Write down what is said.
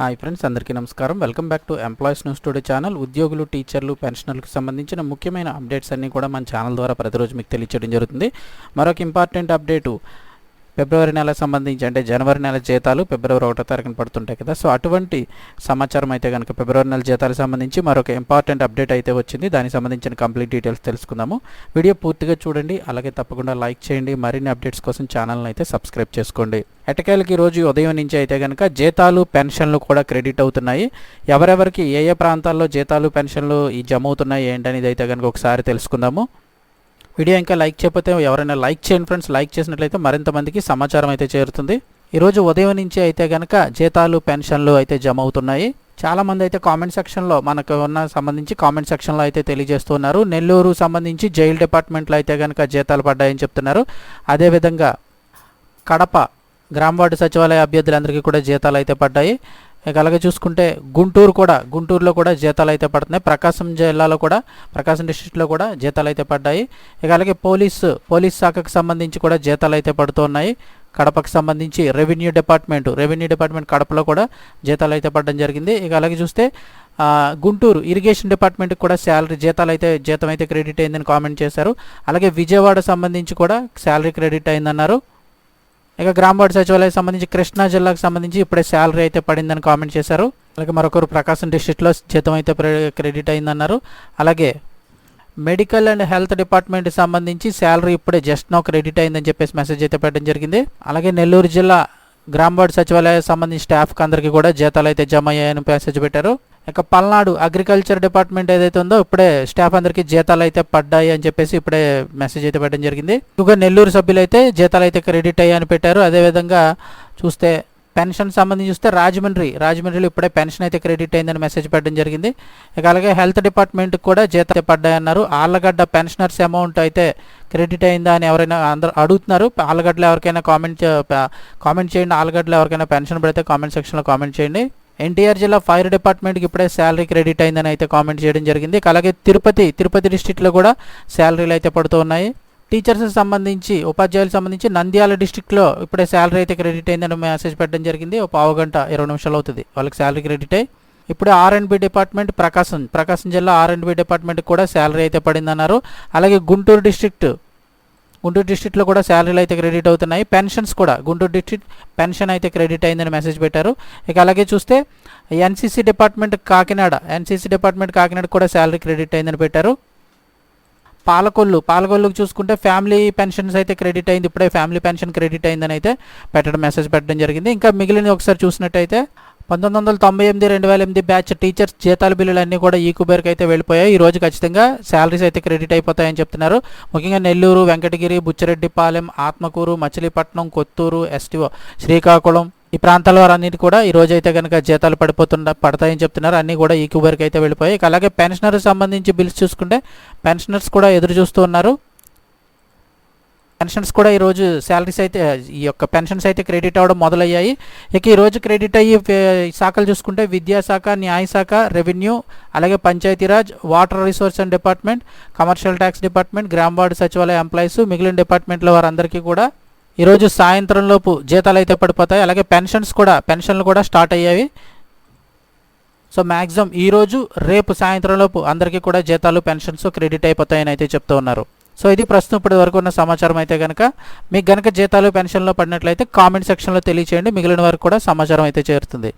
Hi friends అందరికీ నమస్కారం. Welcome back to employees news today channel. ఉద్యోగులు టీచర్లు పెన్షనర్లకు సంబంధించిన ముఖ్యమైన అప్డేట్స్ అన్నీ కూడా మన ఛానల్ ద్వారా ప్రతిరోజు మీకు తెలియచేయడం జరుగుతుంది. మరొక ఇంపార్టెంట్ అప్డేటు. ఫిబ్రవరి నెల సంబంధించి అంటే జనవరి నెల జీతాలు ఫిబ్రవరి ఒకటో తారీఖున పడుతుంటాయి కదా. సో అటువంటి సమాచారం అయితే కనుక ఫిబ్రవరి నెల జీతాలకు సంబంధించి మరొక ఇంపార్టెంట్ అప్డేట్ అయితే వచ్చింది. దానికి సంబంధించిన కంప్లీట్ డీటెయిల్స్ తెలుసుకుందాము. వీడియో పూర్తిగా చూడండి. అలాగే తప్పకుండా లైక్ చేయండి. మరిన్ని అప్డేట్స్ కోసం ఛానల్ని అయితే సబ్స్క్రైబ్ చేసుకోండి. ఎటకేలకి రోజు ఉదయం నుంచి అయితే కనుక జీతాలు పెన్షన్లు కూడా క్రెడిట్ అవుతున్నాయి. ఎవరెవరికి ఏ ఏ ప్రాంతాల్లో జీతాలు పెన్షన్లు ఈ జమ అవుతున్నాయి ఏంటనేది అయితే కనుక ఒకసారి తెలుసుకుందాము. వీడియో ఇంకా లైక్ చేయకపోతే ఎవరైనా లైక్ చేయండి ఫ్రెండ్స్. లైక్ చేసినట్లయితే మరింత మందికి సమాచారం అయితే చేరుతుంది. ఈరోజు ఉదయం నుంచి అయితే కనుక జీతాలు పెన్షన్లు అయితే జమ అవుతున్నాయి. చాలామంది అయితే కామెంట్ సెక్షన్లో మనకు ఉన్న సంబంధించి కామెంట్ సెక్షన్లో అయితే తెలియజేస్తున్నారు. నెల్లూరు సంబంధించి జైల్ డిపార్ట్మెంట్లో అయితే కనుక జీతాలు పడ్డాయని చెప్తున్నారు. అదేవిధంగా కడప గ్రామ వార్డు సచివాలయ అభ్యర్థులందరికీ కూడా జీతాలు అయితే పడ్డాయి. ఇక అలాగే చూసుకుంటే గుంటూరు కూడా గుంటూరులో కూడా జీతాలు అయితే పడుతున్నాయి. ప్రకాశం జిల్లాలో కూడా ప్రకాశం డిస్ట్రిక్ట్లో కూడా జీతాలు అయితే పడ్డాయి. ఇక అలాగే పోలీసు పోలీస్ శాఖకు సంబంధించి కూడా జీతాలు అయితే పడుతున్నాయి కడపకు సంబంధించి రెవెన్యూ డిపార్ట్మెంట్ రెవెన్యూ డిపార్ట్మెంట్ కడపలో కూడా జీతాలు అయితే పడడం జరిగింది. ఇక అలాగే చూస్తే గుంటూరు ఇరిగేషన్ డిపార్ట్మెంట్కి కూడా శాలరీ జీతాలు అయితే జీతం అయితే క్రెడిట్ అయిందని కామెంట్ చేశారు. అలాగే విజయవాడ సంబంధించి కూడా శాలరీ క్రెడిట్ అయిందన్నారు. ఇక గ్రామవాడ సచివాలయం సంబంధించి కృష్ణా జిల్లాకు సంబంధించి ఇప్పుడే శాలరీ అయితే పడిందని కామెంట్ చేశారు. అలాగే మరొకరు ప్రకాశం డిస్ట్రిక్ట్లో జీతం అయితే క్రెడిట్ అయిందన్నారు. అలాగే మెడికల్ అండ్ హెల్త్ డిపార్ట్మెంట్కి సంబంధించి శాలరీ ఇప్పుడే జస్ట్ నో క్రెడిట్ అయిందని చెప్పేసి మెసేజ్ అయితే పెట్టడం జరిగింది. అలాగే నెల్లూరు జిల్లా గ్రామ వార్డు సచివాలయం సంబంధించిన స్టాఫ్కి అందరికీ కూడా జీతాలు అయితే జమ అయ్యాయని మెసేజ్ పెట్టారు. ఇక పల్నాడు అగ్రికల్చర్ డిపార్ట్మెంట్ ఏదైతే ఉందో ఇప్పుడే స్టాఫ్ అందరికీ జీతాలు అయితే పడ్డాయి అని చెప్పేసి ఇప్పుడే మెసేజ్ అయితే పెట్టడం జరిగింది. ఇక నెల్లూరు సభ్యులు అయితే జీతాలు అయితే క్రెడిట్ అయ్యాయని పెట్టారు. అదేవిధంగా చూస్తే పెన్షన్ సంబంధించి చూస్తే రాజమండ్రి రాజమండ్రిలో ఇప్పుడే పెన్షన్ అయితే క్రెడిట్ అయిందని మెసేజ్ పెట్టడం జరిగింది. ఇక అలాగే హెల్త్ డిపార్ట్మెంట్ కూడా జీతం పడ్డాయన్నారు. ఆళ్ళగడ్డ పెన్షనర్స్ అమౌంట్ అయితే క్రెడిట్ అయిందా అని ఎవరైనా అందరూ అడుగుతున్నారు. ఆళ్ళగడ్డలో ఎవరికైనా కామెంట్ కామెంట్ చేయండి. ఆళ్ళగడ్డలో ఎవరికైనా పెన్షన్ పడితే కామెంట్ సెక్షన్లో కామెంట్ చేయండి. ఎన్టీఆర్ జిల్లా ఫైర్ డిపార్ట్మెంట్కి ఇప్పుడే శాలరీ క్రెడిట్ అయిందని అయితే కామెంట్ చేయడం జరిగింది. అలాగే తిరుపతి తిరుపతి డిస్టిక్లో కూడా శాలరీలు అయితే పడుతూ ఉన్నాయి. టీచర్స్ సంబంధించి ఉపాధ్యాయులకు సంబంధించి నంద్యాల డిస్టిక్లో ఇప్పుడే శాలరీ అయితే క్రెడిట్ అయిందని మెసేజ్ పెట్టడం జరిగింది. ఒక పావు గంట ఇరవై నిమిషాలు అవుతుంది. వాళ్ళకి శాలరీ క్రెడిట్ అయ్యి. ఇప్పుడు R and B department Prakasam Prakasam జిల్లా ఆర్ అండ్ బి డిపార్ట్మెంట్ కూడా శాలరీ అయితే పడిందన్నారు. అలాగే గుంటూరు డిస్ట్రిక్ట్ గుంటూరు డిస్ట్రిక్ట్లో కూడా శాలరీలు అయితే క్రెడిట్ అవుతున్నాయి. పెన్షన్స్ కూడా గుంటూరు డిస్ట్రిక్ట్ పెన్షన్ అయితే క్రెడిట్ అయిందని మెసేజ్ పెట్టారు. ఇక అలాగే చూస్తే NCC department Kakinada NCC department Kakinada కూడా శాలరీ క్రెడిట్ అయిందని పెట్టారు. పాలకొల్లు పాలకొల్లుకు చూసుకుంటే ఫ్యామిలీ పెన్షన్స్ అయితే క్రెడిట్ అయింది. ఇప్పుడే ఫ్యామిలీ పెన్షన్ క్రెడిట్ అయిందని అయితే పెట్టడం మెసేజ్ పెట్టడం జరిగింది. ఇంకా మిగిలిన ఒకసారి చూసినట్టయితే పంతొమ్మిది వందల తొంభై ఎనిమిది రెండు వేల ఎనిమిది బ్యాచ్ టీచర్స్ జీతాల బిల్లులు అన్నీ కూడా ఈ కుబేర్కి అయితే వెళ్ళిపోయాయి. ఈ రోజు ఖచ్చితంగా శాలరీస్ అయితే క్రెడిట్ అయిపోతాయని చెప్తున్నారు. ముఖ్యంగా నెల్లూరు వెంకటగిరి బుచ్చిరెడ్డిపాలెం ఆత్మకూరు మచిలీపట్నం కొత్తూరు ఎస్టీఓ శ్రీకాకుళం ఈ ప్రాంతాల వారన్నిటి కూడా ఈ రోజు అయితే కనుక జీతాలు పడిపోతున్న పడతాయని చెప్తున్నారు. అన్నీ కూడా ఈ కుబేర్కి అయితే వెళ్ళిపోయాయి. ఇక అలాగే పెన్షనర్ సంబంధించి బిల్స్ చూసుకుంటే పెన్షనర్స్ కూడా ఎదురు చూస్తూ ఉన్నారు. పెన్షన్స్ కూడా ఈరోజు శాలరీస్ అయితే ఈ యొక్క పెన్షన్స్ అయితే క్రెడిట్ అవ్వడం మొదలయ్యాయి. ఇక ఈరోజు క్రెడిట్ అయ్యి శాఖలు చూసుకుంటే విద్యాశాఖ న్యాయశాఖ రెవెన్యూ అలాగే Panchayati Raj water resource and department commercial tax department గ్రామ వార్డు సచివాలయ ఎంప్లాయీస్ మిగిలిన డిపార్ట్మెంట్ల వారందరికీ కూడా ఈరోజు సాయంత్రంలోపు జీతాలు అయితే పడిపోతాయి. అలాగే పెన్షన్స్ కూడా పెన్షన్లు కూడా స్టార్ట్ అయ్యాయి సో మ్యాక్సిమం ఈరోజు రేపు సాయంత్రంలోపు అందరికీ కూడా జీతాలు పెన్షన్స్ క్రెడిట్ అయిపోతాయని అయితే చెప్తూ ఉన్నారు. సో ఇది ప్రస్తుతం ఇప్పటి వరకు ఉన్న సమాచారం అయితే కనుక మీకు కనుక జీతాలు పెన్షన్లో పడినట్లయితే కామెంట్ సెక్షన్లో తెలియచేయండి. మిగిలిన వరకు కూడా సమాచారం అయితే చేరుతుంది.